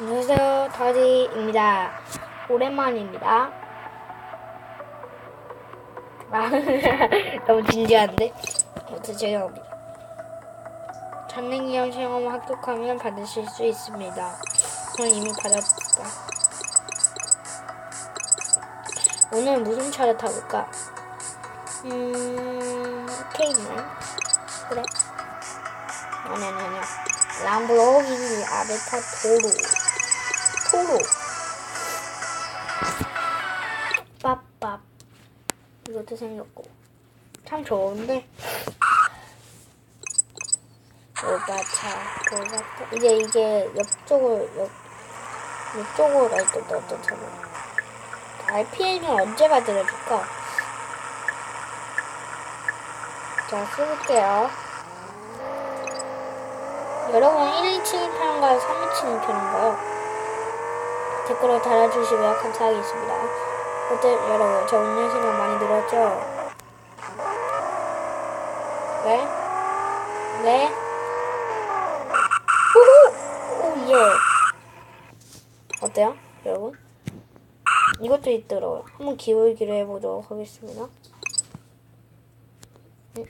안녕하세요, 다디입니다. 오랜만입니다. 아, 너무 진지한데? 아무튼 죄송합니다. 장랭이형 시험을 합격하면 받으실 수 있습니다. 저는 이미 받았다. 오늘 무슨 차를 타볼까? 음, 케이는? 그래. 아니, 아니, 아니. 람보르기니 아베타 도로. 토로. 빠빠. 이것도 생겼고. 참 좋은데. 오바차, 오바차. 이제 이게 옆쪽을, 옆, 옆쪽으로 갈 때도 어떻잖아. RPM은 언제 만들어줄까? 자, 써볼게요. 여러분 1, 2층 편인가요? 3, 2층 편인가요? 댓글을 달아주시면 감사하겠습니다. 어때 여러분 저 운전 시간 많이 늘었죠? 네? 네? 후후! 오 예! 어때요 여러분? 이것도 있더라고요. 한번 기울기를 해보도록 하겠습니다. 응?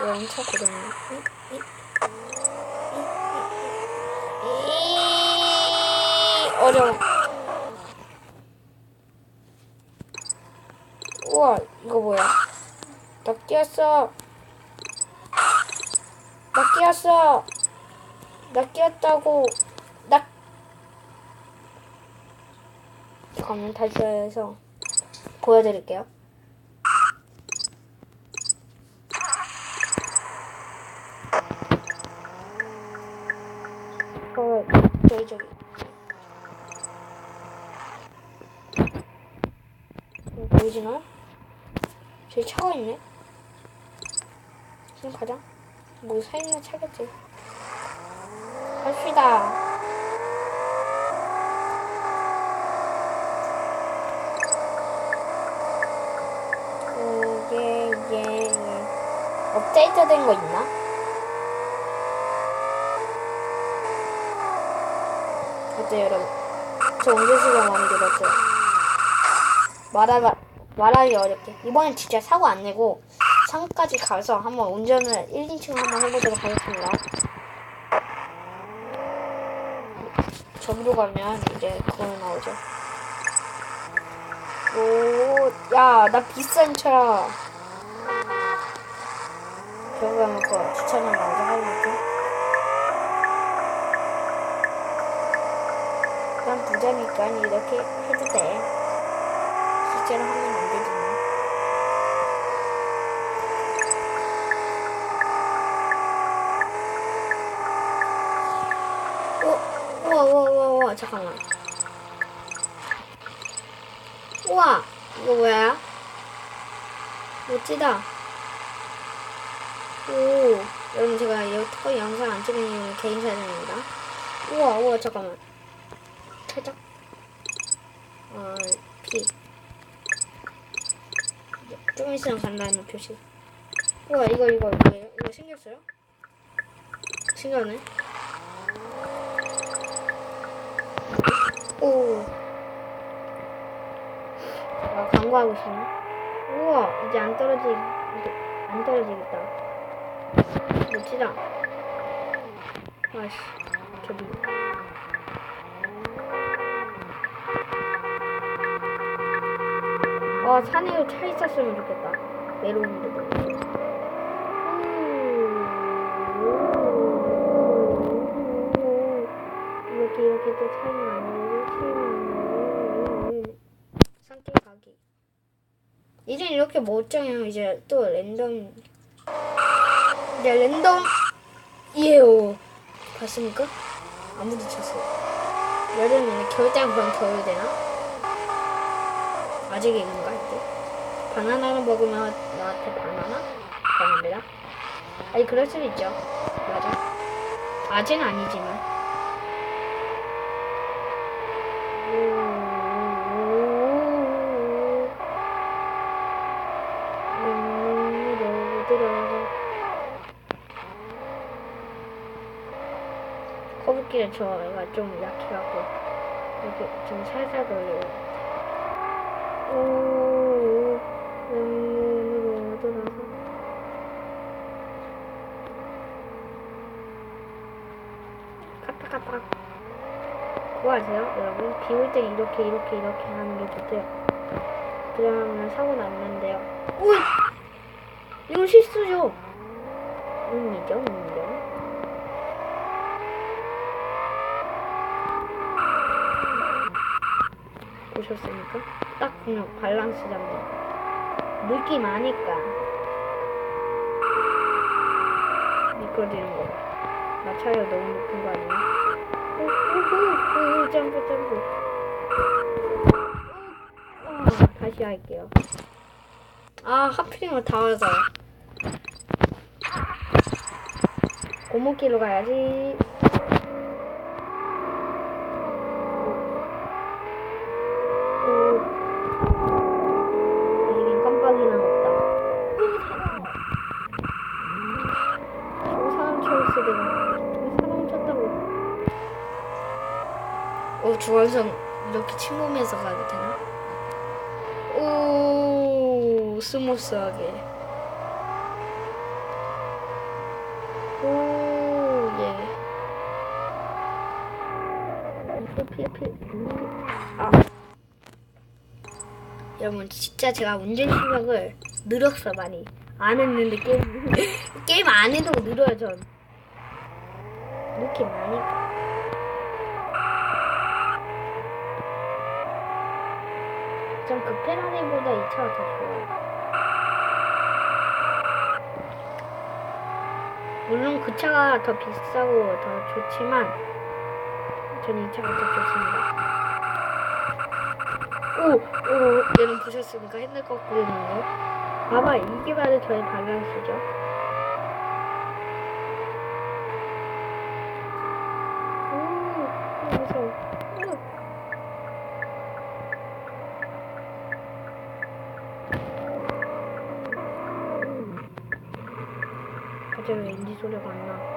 이런 차거든요. 어려워. 우와, 이거 뭐야? 나 끼었어. 나 끼었어. 나 끼었다고. 나. 잠깐만 다시 해서 보여드릴게요. 어, 저기 저기. 어, 보이시나요? 저기 차가 있네. 지금 가자. 뭐 사있는 차겠지. 갑시다. 이게 이게 업데이트 된 거 있나? 어때요 여러분? 저 운전 시간 많이 들었어요. 말하가 말하기 어렵게 이번엔 진짜 사고 안 내고 상까지 가서 한번 운전을 1, 2층 한번 해보도록 하겠습니다. 저기로 가면 이제 그거 나오죠. 오, 야, 나 비싼 차. 저기 가면 그 주차장 나오죠, 하이마트. 난 부자니까 이렇게 해도 돼. 실제로 하면 안 되지만. 오, 우와, 우와, 우와, 우와, 잠깐만. 우와, 이거 뭐야? 멋지다. 오, 여러분 제가 이거 영상 안 찍은 이유는 개인 사정입니다. 우와, 우와, 잠깐만. 살짝. 어, 피. 좀 있으면 간다는 표시. 우와, 이거, 이거, 이거, 이거 생겼어요? 신기하네. 오. 아, 광고하고 싶네. 우와, 이제 안 떨어지, 이제 안 떨어지겠다. 멋지다. 아씨, 저기. 와, 산에 차 있었으면 좋겠다. 외로운데도. 이렇게 이렇게 또 차이는 아니고 산길 가기. 이제 이렇게 멋져요. 이제 또 랜덤. 이제 랜덤 이에요. 봤습니까? 아무도 쳤어요. 여름에는 겨울장 그럼 겨울 되나? 아직 있는가 이때? 바나나를 먹으면 나한테 바나나? 바나나라? 아니 그럴 수도 있죠. 맞아. 아직은 아니지만. 커브길에 저가 좀 약해갖고 이렇게 좀 살살 돌리고 오 왼문으로 돌아서 카타카타 그거 아세요 여러분? 비 올 때 이렇게 이렇게 이렇게 하는 게 좋대요. 그러면 사고 났는데요. 오 이건 실수죠? 운이죠 운이죠. 보셨습니까? 딱 그냥 밸런스 잡는 느낌 아니까 미끄러지는 거. 나 차이가 너무 높은 거 아니야? 오오오 점프 점프. 아, 다시 할게요. 아 하필이면 다 와서 고목길로 가야지. 오. 여긴 깜빡이나 없다. 저 사람 쳐있어 내가. 저 사람 쳤다고. 어 중앙선 이렇게 침범해서 가게 되나? 오 스무스하게. 오 예. 피해 피해. 아. 여러분 진짜 제가 운전 실력을 늘었어 많이 안 했는데 게임 게임 안 해도 늘어요 전 느낌 많이 전 그 페라리보다 이 차가 더 좋아요 물론 그 차가 더 비싸고 더 좋지만 전 이 차가 더 좋습니다 오! 오! 여러분 보셨습니까? 핸들 있는 거? 봐봐, 이게 바로 저의 밸런스죠. 오, 무서워. 갑자기 왜 인지 소리가 안 나?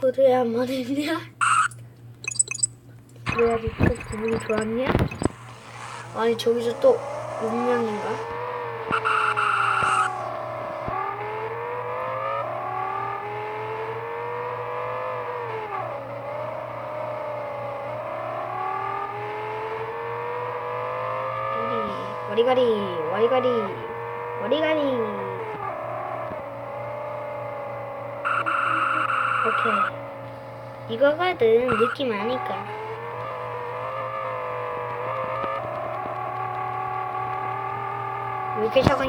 그래야만 했냐? 그래야지 또 기분이 좋았냐? 아니 저기서 또 운명인가? 와리가리 와리가리 와리가리 오케이 이거거든 느낌 아니까 왜 이렇게 차가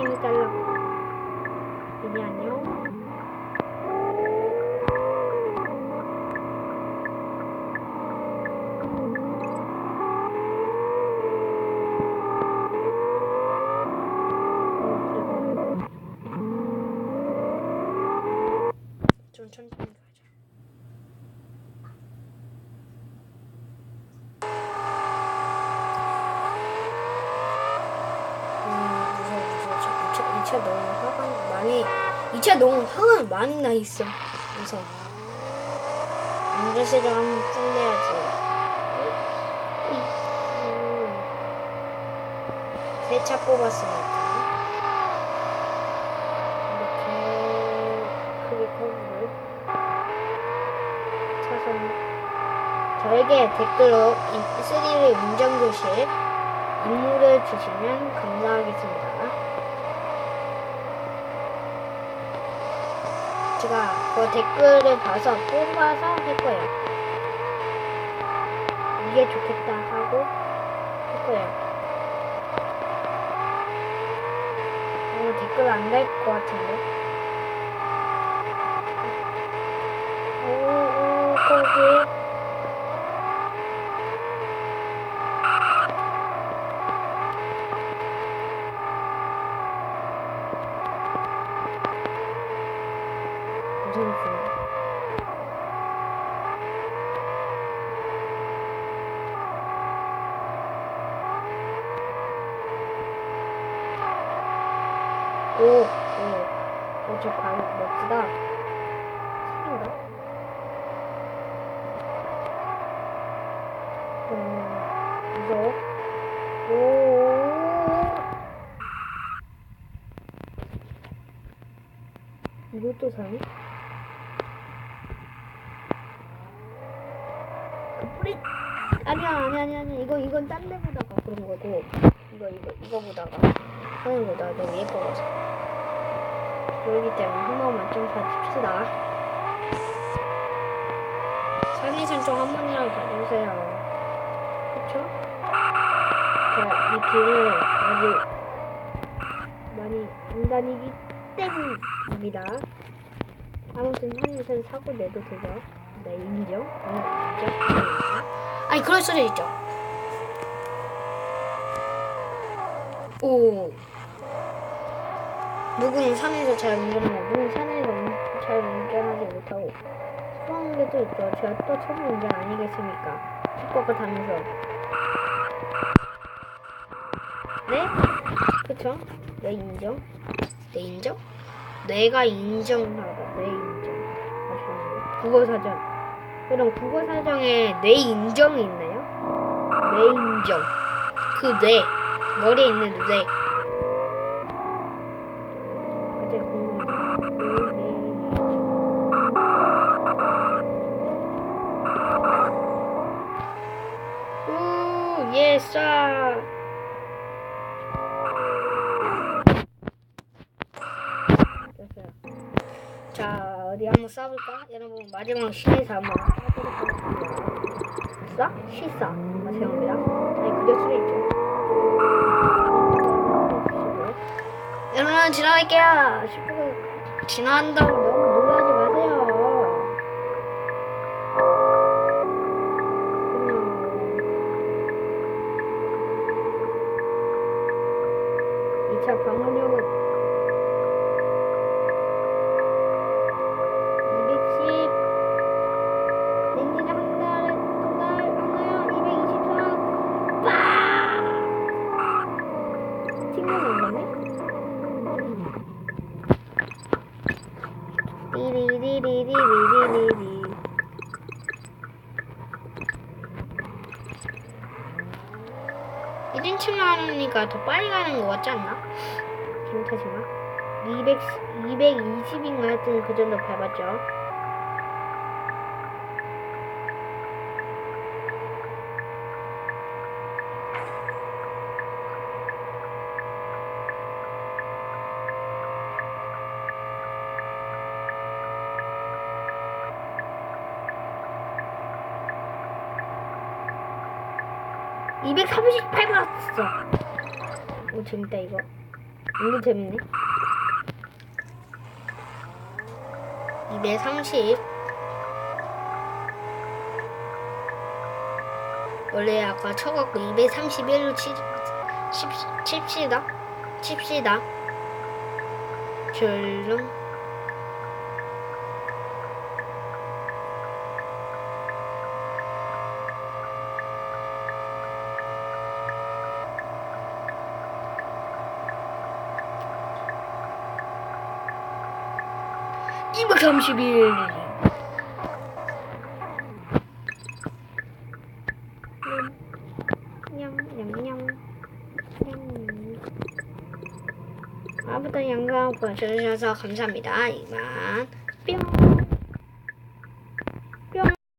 2차 너무 화가 많이 2차 너무 화가 많이 나 있어. 그래서 안그래서 한번 끝내야지. 음. 세차 뽑았으니까. 저에게 댓글로 쓰리의 문장교실 인물을 주시면 감사하겠습니다. 제가 그 댓글을 봐서 뽑아서 할 거예요. 이게 좋겠다 하고 할 거예요. 어, 댓글 안달것 같은데. 오, 오, 거기. 멋지다. 산인가? 음, 무서워. 오. 이것도 사니? 그 뿌리 아니야 아니야 아니야 아니야 이거 이건 딴 데 보다가 그런 거고 이거 이거 이거 보다가 하는 거다 너무 예뻐가지고 그렇기 때문에 한 번만 좀 봐줍시다. 산이 산좀 한 번이라도 봐주세요. 그쵸? 자 이 길을 아직 많이 안 다니기 때문입니다. 아무튼 산에서 사고 내도 되죠? 네 인정. 아니 인정 아니 그럴 수도 있죠. 오 누구는 산에서 잘 운전하고 산에서 운- 잘 운전하지 못하고 그런 게도 있죠 제가 또 초보 운전 아니겠습니까 축구과 다면서 네? 그쵸? 내 인정? 내 인정? 내가 인정하다 내 인정 아시겠나요? 국어사전 그럼 국어사전에 내 인정이 있나요? 내 인정 그 뇌 머리에 있는 뇌 쏴볼까? 여러분 마지막 시에서 한번 쏴보도록 하겠습니다. 쏴? 시싸 아 죄송합니다. 아니 그럴 수도 있죠. 여러분 지나갈게요. 10분 지나간다고 하니까 더 빨리 가는 거 같지 않나? 기분 탓인가? 200, 220인가 하여튼 그 정도 밟았죠. 오 재밌다 이거. 이거 재밌네. 230 원래 아까 쳐갖고 231로 치, 칩, 칩시다? 칩시다. 줄름 (231) 냠냠냠 아무튼 영상 보셔주셔서 감사합니다 이만. 뿅